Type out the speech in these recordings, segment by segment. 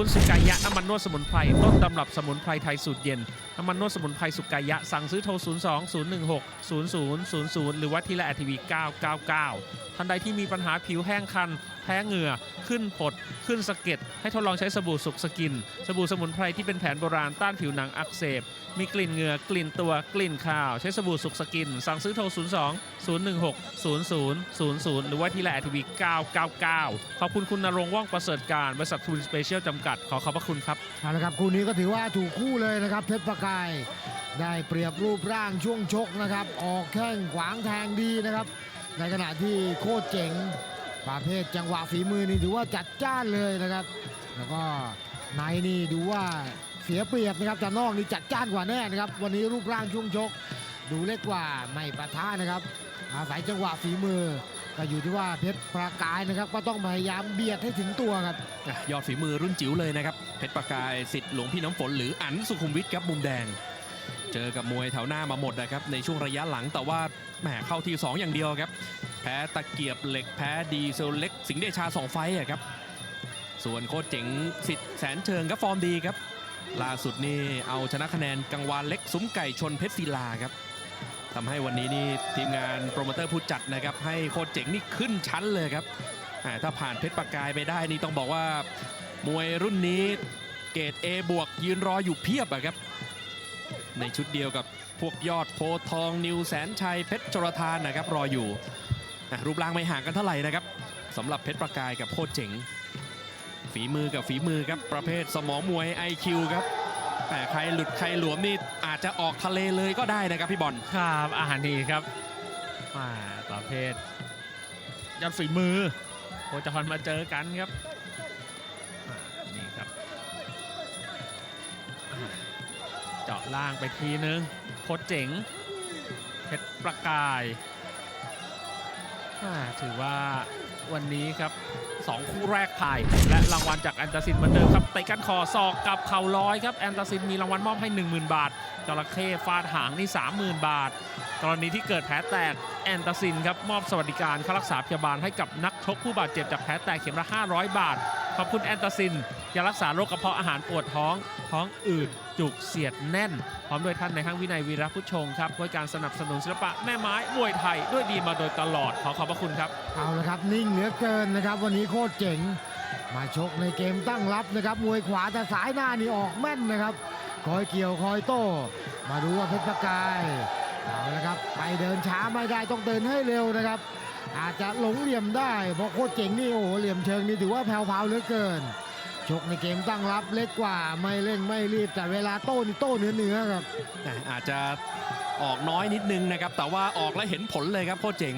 คุณสุกายะน้ำมันนวดสมุนไพรต้นตำรับสมุนไพรไทยสูตรเย็นน้ำมันนวดสมุนไพรสุกายะสั่งซื้อโทร 02 016 0000 หรือว่าที่ละแอทีวี999 ท่านใดที่มีปัญหาผิวแห้งคัน แพ้เหงื่อ ขึ้นผด ขึ้นสะเก็ด ให้ทดลองใช้สบู่สุกสกิน สบู่สมุนไพรที่เป็นแผนโบราณต้านผิวหนังอักเสบ มีกลิ่นเหงื่อกลิ่นตัวกลิ่นข้าว ใช้สบู่สุกสกิน สั่งซื้อโทร 02 016 0000 หรือว่าที่ละแอทีวี999 ขอบคุณคุณนรงว่องประเสริฐการบริษัททูนสเปเชียลจำกัดขอขอบพระคุณครับเอาละครับคู่นี้ก็ถือว่าถูกคู่เลยนะครับเพชรประกายได้เปรียบรูปร่างช่วงชกนะครับ ออกแข้งขวางแทงดีนะครับ ในขณะที่โคตรเจ๋ง ประเภทจังหวะฝีมือนี่ถือว่าจัดจ้านเลยนะครับ แล้วก็ในนี่ดูว่าเสียเปรียบนะครับแต่นอกนี่จัดจ้านกว่าแน่นะครับ วันนี้รูปร่างช่วงชก ดูเล็กกว่าไม่ปะทะนะครับ อาศัยจังหวะฝีมือก็อยู่ที่ว่าเพชรประกายนะครับ ก็ต้องพยายามเบียดให้ถึงตัวครับยอดฝีมือรุ่นจิ๋วเลยนะครับเพชรประกายสิทธิ์หลวงพี่น้ำฝนหรืออันสุขุมวิทครับมุมแดง เจอกับมวยแถวหน้ามาหมดนะครับในช่วงระยะหลังแต่ว่าแหมเข้าที2อย่างเดียวครับ แพ้ตะเกียบเหล็กแพ้ดีเซลเล็ก สิงเดชา 2 ไฟต์อะครับ ส่วนโคชเจ๋งสิทธิ์แสนเชิงครับฟอร์มดีครับ ล่าสุดนี่เอาชนะคะแนนกังวานเล็กซุ้มไก่ชนเพชรศิลาครับทำให้วันนี้นี่ทีมงานโปรโมเตอร์ผู้จัดนะครับให้โคชเจ๋งนี่ขึ้นชั้นเลยครับถ้าผ่านเพชรประกายไปได้นี่ต้องบอกว่ามวยรุ่นนี้เกรด A บวกยืนรออยู่เพียบอะครับ ในชุดเดียวกับพวกยอดโพทองนิวแสนชัยเพชรจรทานนะครับรออยู่อะรูปร่างไม่ห่างกันเท่าไหร่นะครับสำหรับเพชรประกายกับโคตรเจ๋ง ฝีมือกับฝีมือครับประเภทสมองมวย IQ ครับแต่ใครหลุดใครหลวมนี่อาจจะออกทะเลเลยก็ได้นะครับพี่บอลครับอาหารดีครับมาประเภทยอดฝีมือโคจรมาเจอกันครับ เจาะล่างไปทีนึงโคตรเจ๋งเพชรประกายาถือว่าวันนี้ครับสองคู่แรกผ่ายและรางวัลจากแอนตาซินเหมือนเดิมครับเตะกันคอศอกกับเข่าลอยครับแอนตาซินมีรางวัลมอบให้ 10,000 บาทจระเข้ฟาดหางนี่ 30,000 บาท กรณีที่เกิดแผลแตกแอนตาซินครับมอบสวัสดิการค่ารักษาพยาบาลให้กับนักชกผู้บาดเจ็บจากแผลแตกเข็มละ 500 บาท ขอบคุณแอนตาซินยารักษาโรคกระเพาะอาหารปวดท้อง ท้องอืดจุกเสียดแน่น พร้อมด้วยท่านในห้างวินัยวีระพุชชงครับด้วยการสนับสนุนศิลปะแม่ไม้มวยไทยด้วยดีมาโดยตลอดขอขอบพระคุณครับ เอาละครับนิ่งเหลือเกินนะครับ วันนี้โคตรเจ๋ง มาชกในเกมตั้งรับนะครับมวยขวาแต่สายหน้านี่ออกแม่นนะครับ คอยเกี่ยวคอยโต้มาดูว่าเพชรประกายเอาละครับไปเดินช้าไม่ได้ต้องเดินให้เร็วนะครับ อาจจะหลงเหลี่ยมได้เพราะโคตรเจ๋งนี่โอ้โหเหลี่ยมเชิงนี่ถือว่าแผ่วๆเหลือเกิน ชกในเกมตั้งรับเล็กกว่าไม่เร่งไม่รีบแต่เวลาโต้นี่โต้เนื้อเนื้อๆครับอาจจะออกน้อยนิดนึงนะครับ แต่ว่าออกแล้วเห็นผลเลยครับโคตรเจ๋ง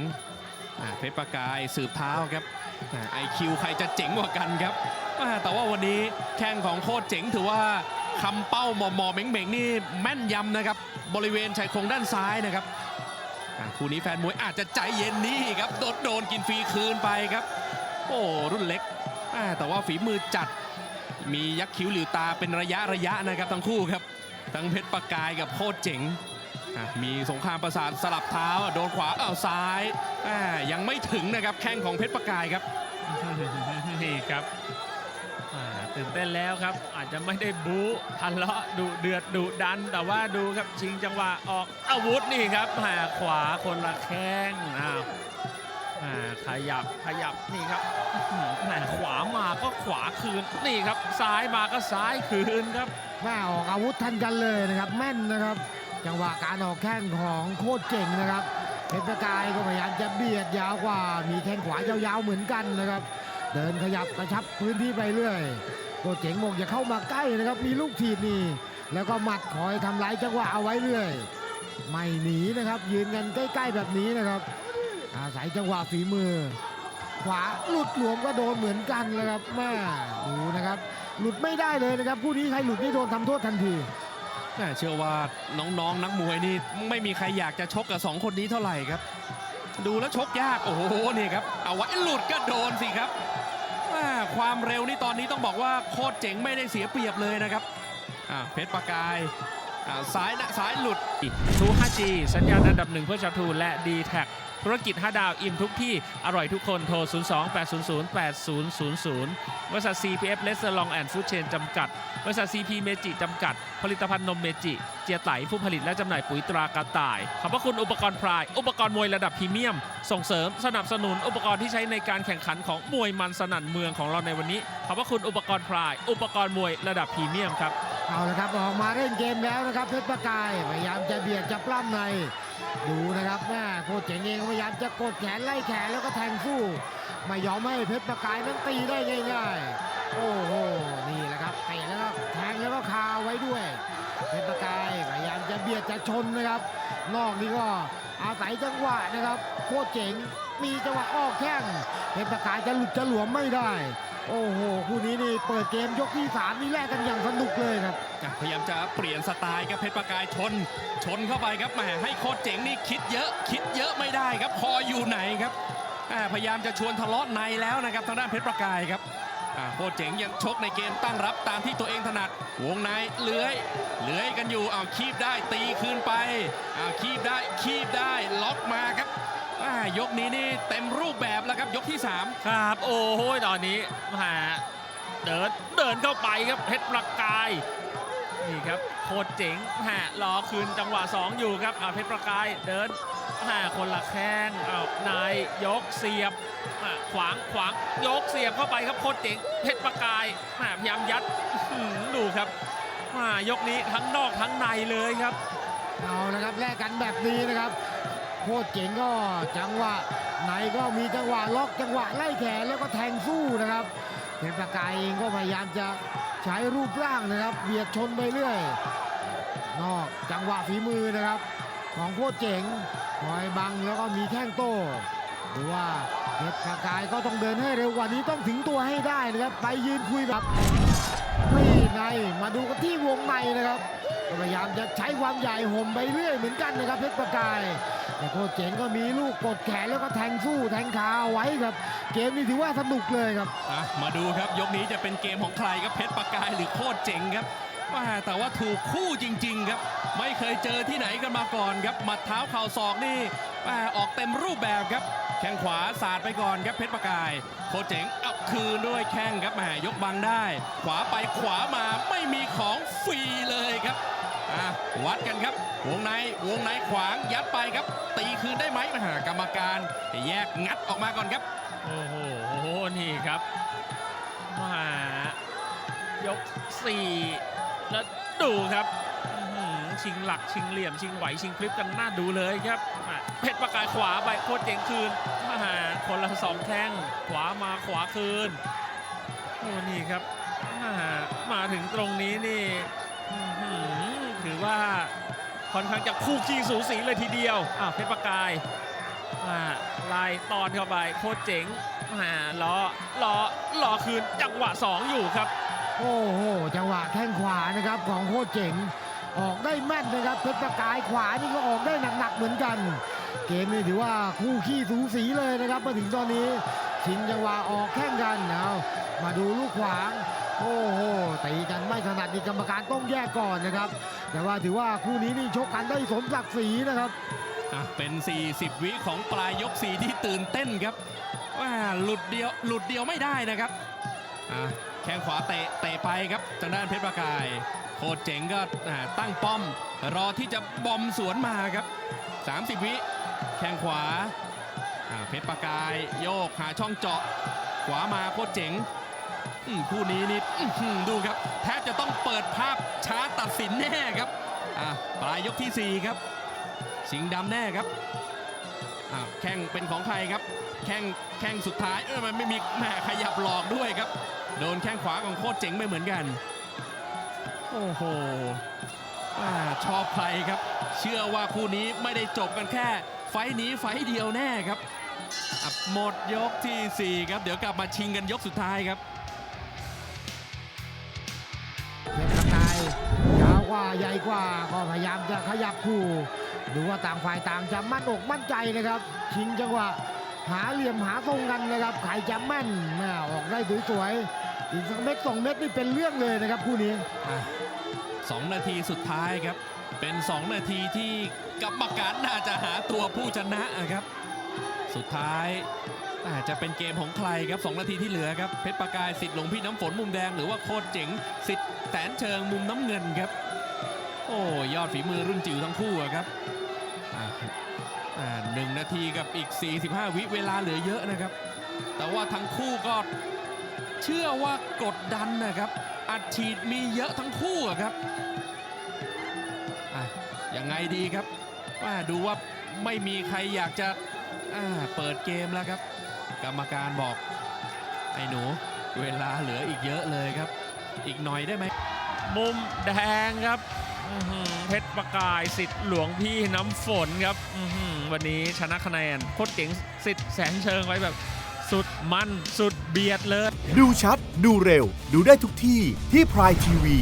เพชรประกายสืบเท้าครับไอคิวใครจะเจ๋งกว่ากันครับแต่ว่าวันนี้แข้งของโคตรเจ๋งถือว่าคำเป้าหมอหมอเม่งๆนี่แม่นยำนะครับ บริเวณชายโครงด้านซ้ายนะครับ คู่นี้แฟนมวยอาจจะใจเย็นนี่ครับโดนโดนกินฟรีคืนไปครับ โอ้รุ่นเล็ก แต่ว่าฝีมือจัด มียักษ์คิ้วหลิวตาเป็นระยะระยะนะครับทั้งคู่ครับ ทั้งเพชรประกายกับโคตรเจ๋งมีสงครามประสาทสลับเท้าโดนขวาเอาซ้ายยังไม่ถึงนะครับแข้งของเพชรประกายครับนี่ครับ ตื่นเต้นแล้วครับ อาจจะไม่ได้บู๊ทะเลาะดุเดือดดุดัน แต่ว่าดูครับชิงจังหวะออกอาวุธนี่ครับแหาขวาคนละแข้งอ้าวอ่าขยับขยับนี่ครับแหมขวามาก็ขวาคืนนี่ครับซ้ายมาก็ซ้ายคืนครับแม่ออกอาวุธทันกันเลยนะครับแม่นนะครับ จังหวะการออกแข้งของโคตรเจ๋งนะครับเพชรประกายก็พยายามจะเบียดยาวกว่า มีแข้งขวายาวๆเหมือนกันนะครับ เดินขยับกระชับพื้นที่ไปเรื่อย โคตรเจ๋งบอกอย่าเข้ามาใกล้นะครับ มีลูกถีบนี่แล้วก็หมัดคอยทำลายจังหวะเอาไว้เรื่อย ไม่หนีนะครับยืนกันใกล้ ๆ แบบนี้นะครับ อาศัยจังหวะฝีมือ ขวาหลุดหลวมก็โดนเหมือนกันเลยครับแม่ดูนะครับ หลุดไม่ได้เลยนะครับผู้นี้ใครหลุดนี่โดนทำโทษทันทีแม่เชื่อว่าน้องๆนักมวยนี่ไม่มีใครอยากจะชกกับสองคนนี้เท่าไหร่ครับ ดูแล้วชกยากโอ้โหนี่ครับเอาไว้หลุดก็โดนสิครับ ความเร็วนี่ตอนนี้ต้องบอกว่าโคตรเจ๋งไม่ได้เสียเปรียบเลยนะครับเพชรประกายสายนะสายหลุดทูฮาจีสัญญาณอันดับหนึ่งเพื่อชาวทูและดีแท็ ธุรกิจ 5 ดาวอิ่มทุกที่ อร่อยทุกคนโทร 02 800 8000 บริษัท CPF l e s s e r Long and Food Chain จำกัด บริษัท CP เมจิจำกัด ผลิตภัณฑ์นมเมจิ เจียไตผู้ผลิตและจำหน่ายปุ๋ยตรากระต่าย ขอบพระคุณอุปกรณ์พราย อุปกรณ์มวยระดับพรีเมียม ส่งเสริมสนับสนุนอุปกรณ์ที่ใช้ในการแข่งขันของมวยมันสนั่นเมืองของเราในวันนี้ ขอบพระคุณอุปกรณ์พราย อุปกรณ์มวยระดับพรีเมียมครับ เอาละครับออกมาเล่นเกมแล้วนะครับเพชรประกายพยายามจะเบียดจะปล้ำใน ดูนะครับแม่โคตรเจ๋งเองพยายามจะกดแขนไล่แขนแล้วก็แทงสู้ไม่ยอมให้เพชรประกายนั้นตีได้ง่ายๆโอ้โหนี่แหละครับเตะแล้วก็แทงแล้วก็คาไว้ด้วย เพชรประกายพยายามจะเบียดจะชนนะครับ นอกนี่ก็อาศัยจังหวะนะครับ โคตรเจ๋งมีจังหวะออกแข้งเพชรประกายจะหลุดจะหลวมไม่ได้ โอ้โหคู่นี้นี่เปิดเกมยกที่สามนี่แลกกันอย่างสนุกเลยครับพยายามจะเปลี่ยนสไตล์ครับเพชรประกายชน ชนเข้าไปครับแหมให้โคตรเจ๋งนี่คิดเยอะ คิดเยอะไม่ได้ครับคออยู่ไหนครับพยายามจะชวนทะเลาะในแล้วนะครับทางด้านเพชรประกายครับโคตรเจ๋งยังชกในเกมตั้งรับตามที่ตัวเองถนัด วงในเลื้อยเลื้อยกันอยู่เอาคีบได้ตีคืนไปเอาคีบได้คีบได้ล็อกมาครับ อ่ายกนี้นี่เต็มรูปแบบแล้วครับยกที่สามครับ โอ้โหตอนนี้แหาเดินเดินเข้าไปครับเพชรประกาย นี่ครับโคตรเจ๋งแหารอคืนจังหวะ 2 อยู่ครับอ่าเพชรประกายเดินแหาคนละแข้งเอานายยกเสียบอ่าขวางขวางยกเสียบเข้าไปครับโคตรเจ๋งเพชรประกายแหาพยายามยัดอื้อหือดูครับแหายกนี้ทั้งนอกทั้งในเลยครับ เอาละครับแลกกันแบบนี้นะครับโคตรเจ๋งก็จังหวะไหนก็มีจังหวะล็อกจังหวะไล่แขนแล้วก็แทงสู้นะครับเพชรประกายเองก็พยายามจะใช้รูปร่างนะครับเบียดชนไปเรื่อย นอกจังหวะฝีมือนะครับ ของโคตรเจ๋งคอยบังแล้วก็มีแข้งโต้หรือว่าเพชรประกายก็ต้องเดินให้เร็วกว่านี้ต้องถึงตัวให้ได้นะครับ ไปยืนคุยแบบนี่ในมาดูกันที่วงในนะครับพยายามจะใช้ความใหญ่ห่มไปเรื่อยเหมือนกันนะครับเพชรประกาย แต่โคตรเจ๋งก็มีลูกกดแขนแล้วก็แทงสู้แทงขาเอาไว้ครับ เกมนี้ถือว่าสนุกเลยครับ อะมาดูครับยกนี้จะเป็นเกมของใครครับเพชรปากกายหรือโคตรเจ๋งครับว่าแต่ว่าถูกคู่จริง ๆ ครับ ไม่เคยเจอที่ไหนกันมาก่อนครับหมัดเท้าเข่าศอกนี่ว่าออกเต็มรูปแบบครับ แข้งขวาสาดไปก่อนครับเพชรปากกาย โคตรเจ๋งเอาคืนด้วยแข้งครับแหมยกบังได้ ขวาไปขวามาไม่มีของฟรีเลยครับอะวัดกันครับ วงในวงในขวางยัดไปครับ ตีคืนได้ไหมมหากรรมการแยกงัดออกมาก่อนครับ โอ้โหนี่ครับมายก4แล้วดูครับชิงหลักชิงเหลี่ยมชิงไหวชิงพลิปกันน่าดูเลยครับเพชรประกายขวาไปโคตรเจ๋งคืนมหาคนละสองแข้งขวามาขวาคืนโอ้นี่ครับมามาถึงตรงนี้นี่ถือว่า ค่อนข้างจะคู่ขี้สูสีเลยทีเดียวอ้าวเพชรประกายอ่าไล่ตอนเข้าไปโคตรเจ๋งอ่าล้อล้อล้อคืนจังหวะ 2 อยู่ครับ โอ้โหจังหวะแข้งขวานะครับของโคตรเจ๋งออกได้แม่นนะครับเพชรประกายขวานี่ก็ออกได้หนักๆเหมือนกัน เกมนี้ถือว่าคู่ขี้สูสีเลยนะครับมาถึงตอนนี้ชิงจังหวะออกแข้งกันเอามาดูลูกขวาง โอ้โหตีกันไม่ถนัดนี่กรรมการต้องแยกก่อนนะครับ แต่ว่าถือว่าคู่นี้นี่ชกกันได้สมศักดิ์ศรีนะครับอะเป็น 40 วิของปลายยก4ที่ตื่นเต้นครับว่าหลุดเดียวหลุดเดียวไม่ได้นะครับอะแข้งขวาเตะเตะไปครับทางด้านเพชรประกาย โคตรเจ๋งก็อ่าตั้งป้อม รอที่จะบอมสวนมาครับ 30 วิแข้งขวาอ่าเพชรประกาย โยกหาช่องเจาะ ขวามาโคตรเจ๋ง คู่นี้นี่ดูครับ แทบจะต้องเปิดภาพช้าตัดสินแน่ครับปลายยกทีสี่ 4 ครับ สิงดำแน่ครับแข้งเป็นของใครครับ แข้งแข้งสุดท้ายเออมันไม่มีแหมขยับหลอกด้วยครับ โดนแข้งขวาของโคตรเจ๋งไปเหมือนกัน โอ้โหอชอบใครครับ เชื่อว่าคู่นี้ไม่ได้จบกันแค่ ไฟท์นี้ไฟเดียวแน่ครับหมดยกทีสี่ 4 ครับ เดี๋ยวกลับมาชิงกันยกสุดท้ายครับ ยยาวกว่าใหญ่กว่าก็พยายามจะขยับคู่ดูว่าต่างฝ่ายต่างจะมั่นอกมั่นใจนะครับชิงจังหวะหาเหลี่ยมหาตรงกันนะครับใครจะแม่นแม่ออกได้สวยๆอีกสักเม็ดสองเม็ดนี่เป็นเรื่องเลยนะครับคู่นี้สองนาทีสุดท้ายครับ เป็น 2 นาทีที่กรรมการน่าจะหาตัวผู้ชนะอะครับ สุดท้าย อาจจะเป็นเกมของใครครับ 2 นาทีที่เหลือครับ เพชรประกายสิทธิ์หลวงพี่น้ำฝนมุมแดง หรือว่าโคตรเจ๋งสิทธิ์แสนเชิงมุมน้ำเงินครับ โอ้ยอดฝีมือรุ่นจิ๋วทั้งคู่ครับหนึ่งนาทีกับอีก 45 วิเวลาเหลือเยอะนะครับ แต่ว่าทั้งคู่ก็เชื่อว่ากดดันนะครับ อัดฉีดมีเยอะทั้งคู่ครับยังไงดีครับว่าดูว่าไม่มีใครอยากจะเปิดเกมแล้วครับ กรรมการบอกไอ้หนูเวลาเหลืออีกเยอะเลยครับ อีกหน่อยได้ไหมมุมแดงครับอื้อหือเพชรประกายสิทธิ์หลวงพี่น้ำฝนครับอื้อหือวันนี้ชนะคะแนนโคตรเจ๋งสิทธิ์แสนเชิงไว้แบบสุดมันสุดเบียดเลย ดูชัด ดูเร็ว ดูได้ทุกที่ที่พรายทีวี